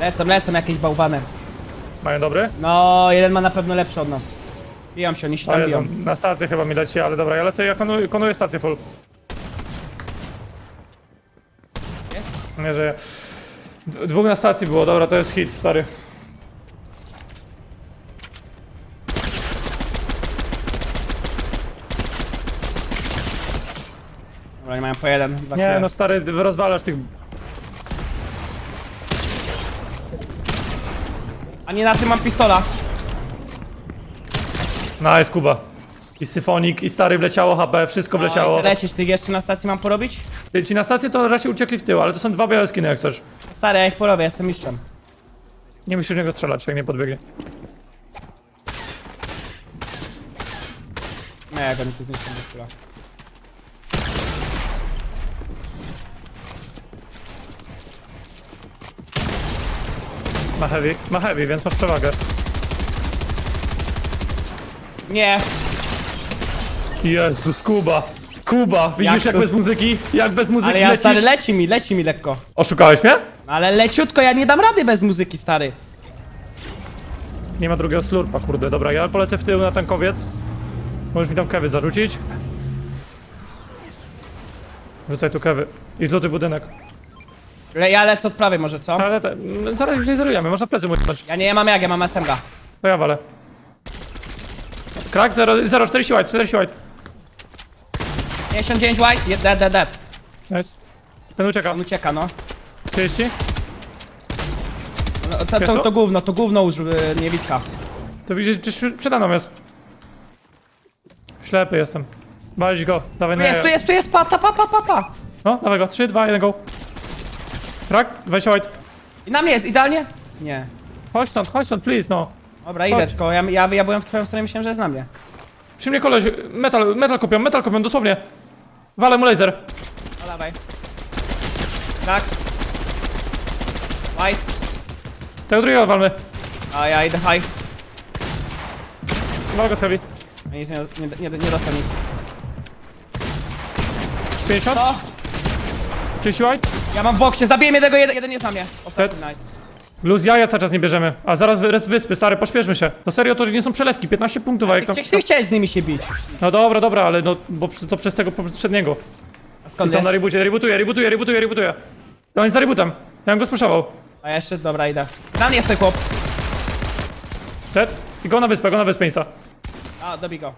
Lecą, lecą jakieś bałwany. Mają dobry? No, jeden ma na pewno lepszy od nas. Biją się, oni się tam Jezu, biją. na stację chyba mi leci, ale dobra, ja lecę, ja konuję, konuję stację full. Jest? Nie. D- Dwóch na stacji było, dobra, to jest hit, stary. Dobra, nie mają po jeden. Dwa Nie no stary, rozwalasz tych... A nie na tym mam pistola. Nice, Kuba. I syfonik, i stary wleciało HP, wszystko wleciało. No, lecieć, ty jeszcze na stacji mam porobić? Ty, Ci na stację to raczej uciekli w tył, ale to są dwa białe skiny jak chcesz. Stary, ja ich porobię, jestem mistrzem. Nie musisz w niego strzelać, jak nie podbiegnie. Nie, jak oni tu zniszczą do kula. Ma heavy, ma heavy, więc masz przewagę. Nie, Jezus, Kuba. Kuba, widzisz Jak jak, to- bez muzyki? Jak bez muzyki ale ja lecisz? stary, leci mi, leci mi lekko. Oszukałeś mnie? No, Ale leciutko, ja nie dam rady bez muzyki, stary. Nie ma drugiego slurpa, kurde. Dobra, ja polecę w tył na tankowiec. Możesz mi tam kewy zarzucić. Rzucaj tu kewy. I złoty budynek. Le ja lecę od prawej może, co? Ale te, no, zaraz już nie zerujemy, można plecy mójnąć. Ja nie mam jak, ja mam SMG. To ja walę. Krak 0, 0, 40 white, 40 white. 59 white, je- dead, dead, dead. Nice. Ten ucieka. On ucieka, no. 30? no to, Wiesz to, co? to gówno, to gówno użył y, niewitka. To widzisz, przecież przede mną jest. Ślepy jestem. Walić go, dawaj Tu na jest, tu jaja. jest, tu jest, pa, ta, pa, pa, pa, pa. No, dawaj go, 3, 2, 1, go. Krak, 20 white. I na mnie jest, idealnie? Nie. Chodź stąd, chodź stąd, please, no. Dobra, idę, Chodź. tylko ja, ja, ja byłem w twoją stronę, myślałem, że jest na mnie. Przy mnie koleś, metal, metal kopią, metal kopią, dosłownie. Walę mu laser. No dawaj. Tak. White. Tego drugiego walmy. A ja idę high. Wal go z heavy. Ja Nic nie, nie, nie, nie dostał nic. 50, To? 30 white. Ja mam w boksie, zabiję mnie tego, jeden, jeden jest na mnie. Ostatni, nice. Luz jaja cały czas nie bierzemy. A zaraz wy, res wyspy, stary, pośpieszmy się. To serio, to nie są przelewki, 15 punktów, a jak Ty, tam... ty, ty chciałeś z nimi się bić. No dobra, dobra, ale no, bo przy- to przez tego poprzedniego. A I skąd są wiesz? na reboocie, rebootuję, rebootuję, rebootuję, rebootuję. To on jest za rebootem. Ja bym go spuszował. A jeszcze, dobra, idę. Na mnie jest ten chłop. Dead. I go na wyspę, go na wyspę, Insta. A, dobij go.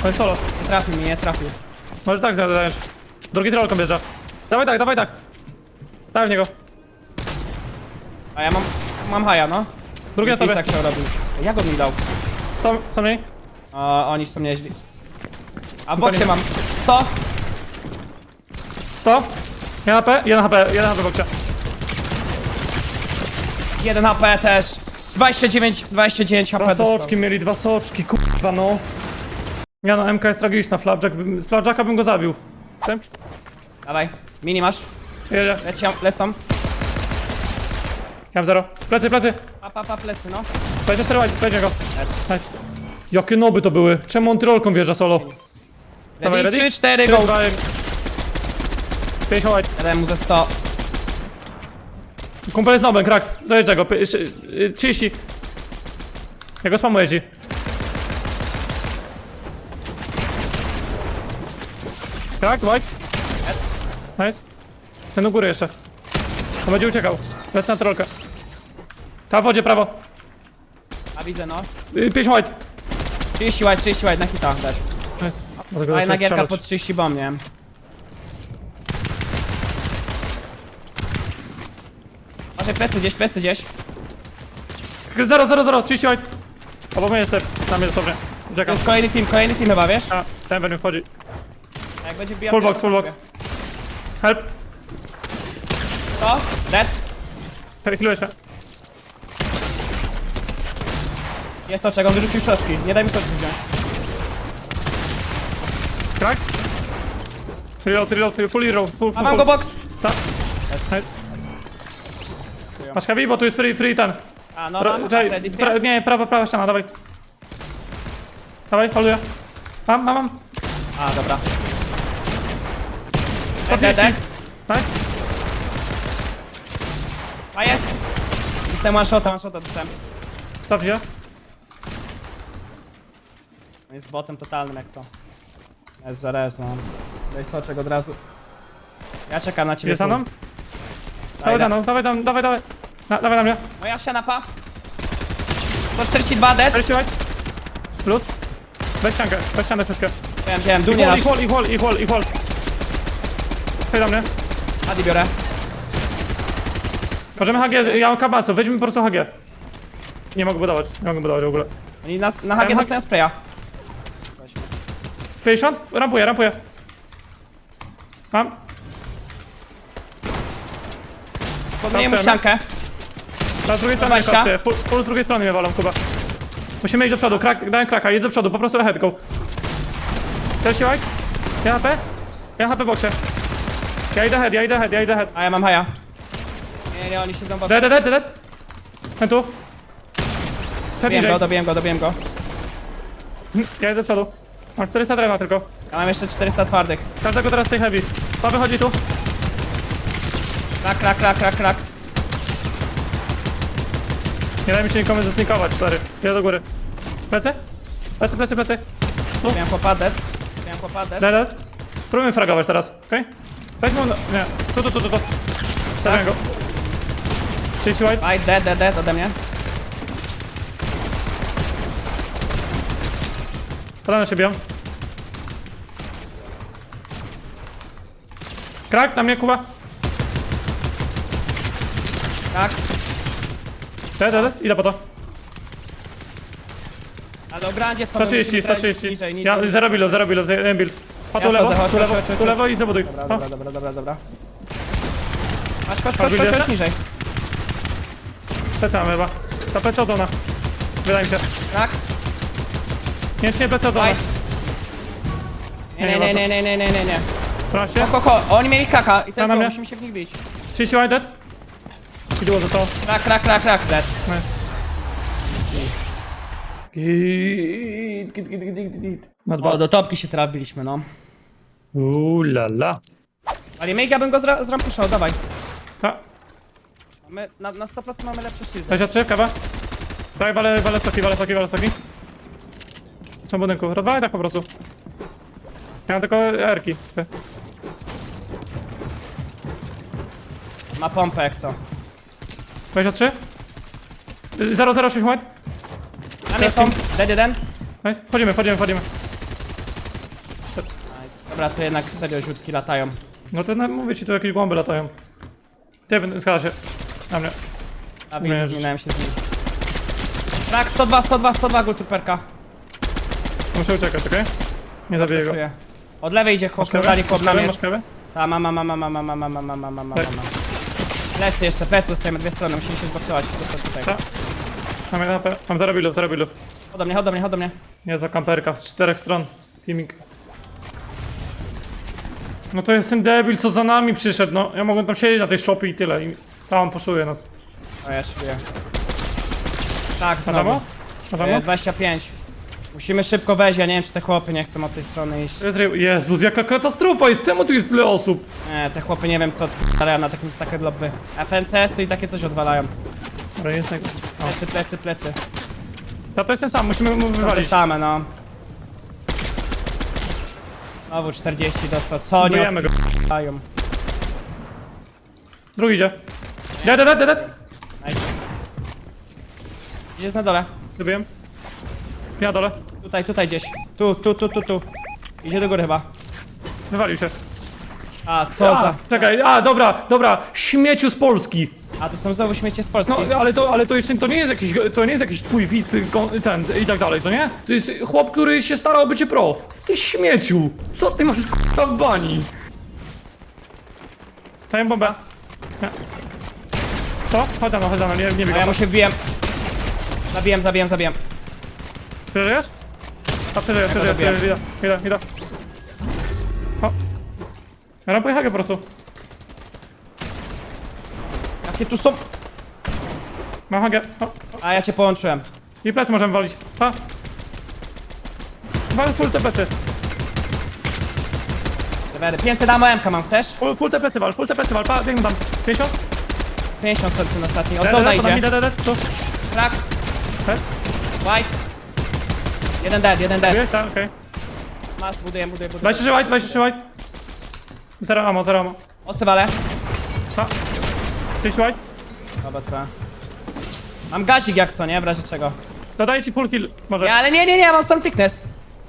On jest solo. Nie trafił mi, nie trafił. Może tak zadajesz. Drugi trollką wjeżdża. Dawaj tak, dawaj tak. Dawaj w niego. A ja mam, mam haja, no. Drugi na tobie. tak chciał robić. Jak on mi dał? Co, co mniej? O, oni są nieźli. A w boksie mam 100. 100? 1 HP? 1 HP, 1 HP bokcie. 1 HP też. Z 29, 29 HP Dwa soczki mieli, dwa soczki, kurwa no. Ja no, MK jest tragiczna, Flapjack, bym- z Flapjacka bym go zabił. Chcę? Dawaj, mini masz. Jedzie. Lecią, lecą. Mam zero. Plecy, plecy. Pa, pa, pa, plecy, no. 24 white, będzie go. Nice. Jakie noby to były. Czemu on trollką wjeżdża solo? Dawaj, Ready? ready? 3, 4, 3, go. 2, 1. 50 white. Jadę mu ze 100. Kumpel jest nobem, cracked. Dojeżdża go. Py- szy- y, 30. Ja go spamuję ci. Cracked, white. Nice. Ten u góry jeszcze. On będzie uciekał. Lecę na trollkę. Ta w wodzie, prawo. A widzę, no. Y, 50 white. 30 white, 30 white na hita. Dead. Nice. Dlatego Fajna zacząłem gierka strzelać. po 30 bomb, nie? Może plecy gdzieś, plecy gdzieś. 0, 0, 0, 30 white. Obok mnie jest dosłownie. To Uciekam. jest kolejny team, kolejny team chyba, wiesz? A, ten będzie wchodzi. Jak będzie bijał... Full box, full box. Help. To? Dead? Healuję się. Jest oczek, on wyrzucił szczotki. Nie daj mi szczotki wziąć. Crack. Reload, reload, full hero, full, full, A mam full. go box! Tak. Nice. Masz heavy, bo tu jest free, free ten. A, no czekaj, edycję. pra, nie, prawa, prawa ściana, dawaj. Dawaj, holuję. Mam, mam, mam. A, dobra. Dead, 130. dead, dead. Nice. A jest! Dostałem one shota, one shota dostałem. Cofnij się. On jest botem totalnym jak co. Jest za res, no. Daj soczek od razu. Ja czekam na ciebie. Jest za mną? Dawaj na mną, dawaj tam, dawaj, dawaj. Na, dawaj na mnie. Moja sianapa. 142 dead. Trzymaj. Plus. Weź ściankę, weź ścianę wszystkie. Wziąłem, wziąłem, I dumnie wall, nasz. i wall, i wall, i wall, i wall. Chodź do mnie. Adi biorę. Możemy HG, ja mam kabasu, weźmy po prostu HG. Nie mogę budować, nie mogę budować w ogóle. Oni nas, na HG Ja mam- dostają spraya. 50? Rampuję, rampuję. Mam. Podmieniemy Trafiamy. ściankę. Na drugiej stronie 20. pracuję. Full, full z drugiej strony mnie walą, Kuba. Musimy iść do przodu, krak, dałem kraka, jedź do przodu, po prostu ahead go. Chcesz się łajk? Ja HP? Ja HP boksie. Ja idę head, ja idę head, ja idę head. A ja mam haja. Nie, nie, oni siedzą w Dead, dead, dead, dead. Ten tu. Set Dobiłem niżej. go, dobiłem go, dobiłem go. Ja idę do przodu. Mam 400 drewna tylko. Ja mam jeszcze 400 twardych. Każdego teraz tej heavy. Pa wychodzi tu. Krak, krak, krak, krak, krak. Nie daj mi się nikomu zasnikować, stary. Ja do góry. Plecy? Plecy, plecy, plecy. Miałem popadet. Miałem popadet. Dead, dead. Spróbujmy fragować teraz, okej? Weź mu... Nie. Tu, tu, tu, tu, tu. Stawiam go. Czyli ci white? Aj, dead, dead, dead ode mnie. Podane się biją. Krak, na mnie, Kuba. Tak. Dead, dead, dead. Idę po to. A do grandzie są... 130, musimy 130. Niżej, niżej. Ja, zero build, zero build, jeden build. Pa tu lewo, schodzę, tu lewo, tu lewo i zabuduj. Dobra, dobra, dobra, dobra. Patrz, patrz, patrz, patrz, widzę. patrz niżej. Te chyba. Ta PC odona. Wydaje mi się. Tak? Nie, nie PC odona. Fajt. Nie, Nie, nie, nie, nie, nie, nie, nie, nie. Trasie. Ko, ko, oni mieli kaka i teraz musimy się w nich bić. 30 wide dead. Idło za to. Krak, krak, krak, krak, dead. Nice. Git, git, git, git, git, git. Not O, bad. do topki się trafiliśmy, no. Uuu, la la. Ale Mega bym go zra zrampuszał, dawaj. Ta, Mamy, na, na 100% mamy lepsze shieldy. 23, kawa. Daj, wale, wale soki, wale soki, wale soki. Są w budynku. Rozwalaj tak po prostu. Ja mam tylko erki. Ma pompę jak co. 23? 006 white. Mnie są, dead jeden. Nice. Wchodzimy, wchodzimy, wchodzimy. Dobra, to jednak serio rzutki latają. No to mówię ci, tu jakieś głąby latają. Ty, skala się. Na mnie. A widzę, Mierzysz. zmieniałem się z nimi. Krak, 102, 102, 102 gultuperka. Muszę uciekać, okej? Nie zabiję go. Pasuję. Od lewej idzie chłop, Masz dali chłop na kawę? mnie. Masz kawę? Ta, ma, ma, ma, ma, ma, ma, ma, ma, ma, ma, ma, ma, ma, Tak. ma. Plecy jeszcze, plecy dostajemy dwie strony, musimy się zboksować. Tutaj. Tak. Mam jeden AP. Mam zero billów, zero billów. Chodź do mnie, chodź do mnie, chodź do mnie. Nie za kamperka, z czterech stron. Teaming. No to jest ten debil, co za nami przyszedł, no. Ja mogłem tam siedzieć na tej shopie i tyle. I tam poszuje nas. O, ja szyję. Tak, Na znowu. Na E, czemu? 25. Musimy szybko wejść, ja nie wiem czy te chłopy nie chcą od tej strony iść. Jezus, jaka katastrofa jest! Czemu tu jest tyle osób? Nie, te chłopy nie wiem co odwalają na takim stacket lobby. FNCS-y i takie coś odwalają. Ale jest tak... Plecy, plecy, plecy. Ta to jest ten sam, musimy mu wywalić. Dostamy, no. Znowu 40 dostał. Co oni Budujemy go. odwalają? Drugi idzie. Dead, dead, dead, dead. Nice. Idzie na dole. Zabiłem. Ja dole. Tutaj, tutaj gdzieś. Tu, tu, tu, tu, tu. Idzie do góry chyba. Wywalił się. A, co A, za... czekaj, a dobra, dobra, śmieciu z Polski. A, to są znowu śmiecie z Polski. No, ale to, ale to jeszcze to nie jest jakiś, to nie jest jakiś twój widz, kon- ten i tak dalej, co nie? To jest chłop, który się starał o bycie pro. Ty śmieciu, co ty masz k***a w bani? Daję bombę. Nie. Co? Chodź mną, chodź mną, nie, nie A ja biegam. mu się wbiłem. Zabiłem, zabiłem, zabiłem. Przeżyjesz? A przeżyję, przeżyję, dobiłem. przeżyję, idę, idę, idę. O. Ja pojechać po prostu. Jakie tu są... Mam hagę. A, ja cię połączyłem. I plecy możemy walić. Pa. Wal full te plecy. Dewery. 500 ammo MK mam, chcesz? Full, full plecy wal, full plecy wal. Pa, biegną tam. 50? 50 sercy na ostatni. O, Dead, to dead, to na idzie. dead, tu. Krak. Dead. White. Jeden dead, jeden dead. Wiesz, tak, okej. Masz, buduję, buduję, buduję. 23 white, 23 white. Zero ammo, zero ammo. Osy walę. Ha. 30 white. Dobra, trochę. Mam gazik jak co, nie? W razie czego. Dodaję ci full kill, może. Nie, ale nie, nie, nie, mam storm thickness.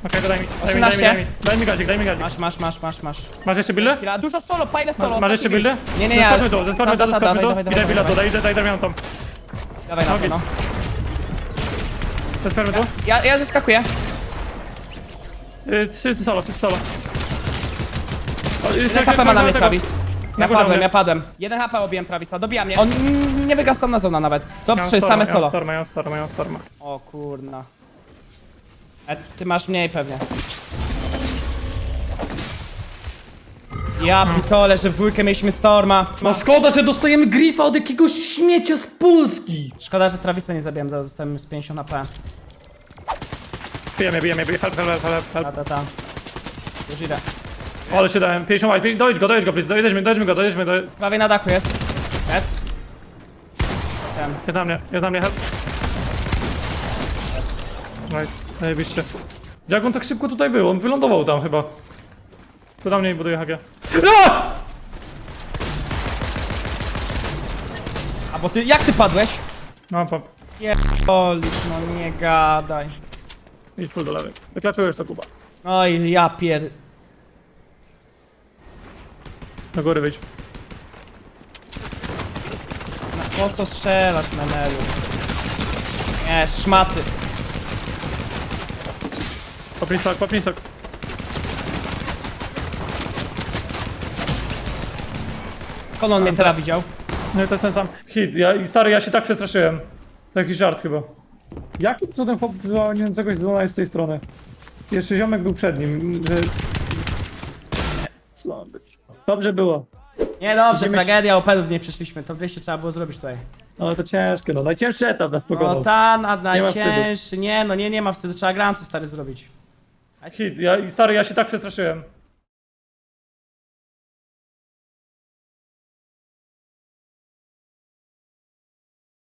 Okej, dodaj mi, daj mi, daj mi, 18. daj mi. Daj mi gazik, daj mi gazik. Masz, masz, masz, masz, masz. Masz jeszcze? Killa. Dużo solo, pajle solo. Masz jeszcze build. Nie, nie, nie. Zeskoczmy tu, zeskoczmy tu, zeskoczmy tu. Idę dawaj, tu, daj, daj, daj, daj, tą. Dawaj na to, no. Zeskoczmy tu. Ja, ja zeskakuję. Y, Wszyscy solo, wszyscy solo. O, y, Jeden tak, HP ma tak, na mnie tego. Travis. Ja padłem, mnie. ja padłem. Jeden HP obiłem Travisa, dobija mnie. On mm, nie wygasł tam na zona nawet. Top mam 3, storma, same mam solo. storma, mam storma, mam storma. O kurna. E, ty masz mniej pewnie. Ja pitole, że w dwójkę mieliśmy Storma. No szkoda, że dostajemy grifa od jakiegoś śmiecia z Polski. Szkoda, że Travisa nie zabiłem, zaraz zostałem z 50 AP. Bijemy, bijemy, bijemy, help, help, help, help, Ta, help. ta, ta. Już idę. Ale się dałem, 50 white, dojdź go, dojdź go, please, dojdźmy, dojdźmy go, dojdźmy, do... Prawie na dachu jest. Ed. Ten. Jest na mnie, jest na mnie, help. Nice, zajebiście. Jak on tak szybko tutaj był? On wylądował tam chyba. Tu na mnie i buduje HG. A bo ty, jak ty padłeś? Mam pop. Pierdolisz, no nie gadaj. Idź full do lewej. Wyklaczujesz to, Kuba. Oj, ja pier... Do góry wyjdź. No, po co strzelasz, Menelu? Nie, szmaty. Popnij sok, popnij sok. Skąd on mnie teraz widział? No i to jest ten sam hit. Ja, i stary, ja się tak przestraszyłem. To jakiś żart chyba. Jakim cudem chłop wyłaniając czegoś dwoma jest z tej strony? Jeszcze ziomek był przed nim, że... Co być? Dobrze było. Nie, dobrze, Widzimy się- tragedia, opedów nie przyszliśmy. To 200 trzeba było zrobić tutaj. Ale to ciężkie, no. Najcięższy etap nas No pokonał. ta, na, Nie ma wstydu. najcięższy. Nie, no nie, nie ma wstydu. Trzeba grancy stary zrobić. Hit. Ja, i stary, ja się tak przestraszyłem.